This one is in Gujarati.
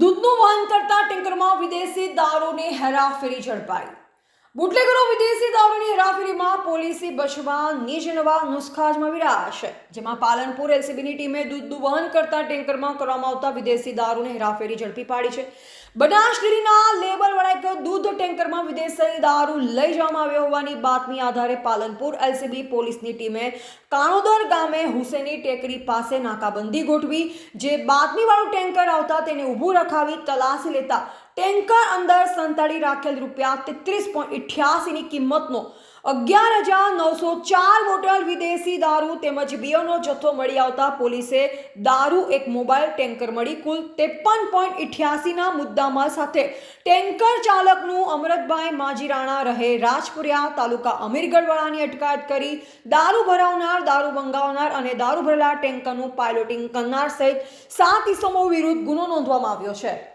દૂધનું વહન કરતા ટેન્કરમાં વિદેશી દારૂની હેરાફેરી ઝડપાઈ. બુટલેગરો વિદેશી દારૂની હેરાફેરીમાં પોલીસી બચવા નીજ નવા નુસ્ખા અજમાવી છે જેમાં પાલનપુર એલસીબીની ટીમે દૂધનું વહન કરતા ટેન્કરમાં કરવામાં આવતા વિદેશી દારૂની હેરાફેરી ઝડપી પાડી છે. બનાસ ડેરીના લેબલવાળા એક દૂધ વિદેશી દારૂ લઈ જવામાં આવ્યો હોવાની બાતમી આધારે પાલનપુર એલસીબી પોલીસની ટીમે કાણોદર ગામે હુસેની ટેકરી પાસે નાકાબંધી ગોઠવી, જે બાતમીવાળું ટેન્કર આવતા તેને ઊભું રખાવી તલાશી લેતા ટેન્કર અંદર સંતાડી રાખેલ રૂપિયા તેત્રીસ પોઈન્ટ ઇઠ્યાસીની કિંમતનો અગિયાર હજાર નવસો ચાર બોટલ વિદેશી દારૂ તેમજ બિયરનો જથ્થો મળી આવતા પોલીસે દારૂ એક મોબાઈલ ટેન્કર મળી કુલ ત્રેપન પોઈન્ટ ઇઠ્યાસીના મુદ્દામાં સાથે ટેન્કર ચાલકનું અમરતભાઈ માજીરાણા રહે રાજપુરિયા તાલુકા અમીરગઢવાળાની અટકાયત કરી દારૂ ભરાવનાર, દારૂ મંગાવનાર અને દારૂ ભરેલા ટેન્કરનું પાયલોટિંગ કરનાર સહિત સાત ઇસમો વિરુદ્ધ ગુનો નોંધવામાં આવ્યો છે.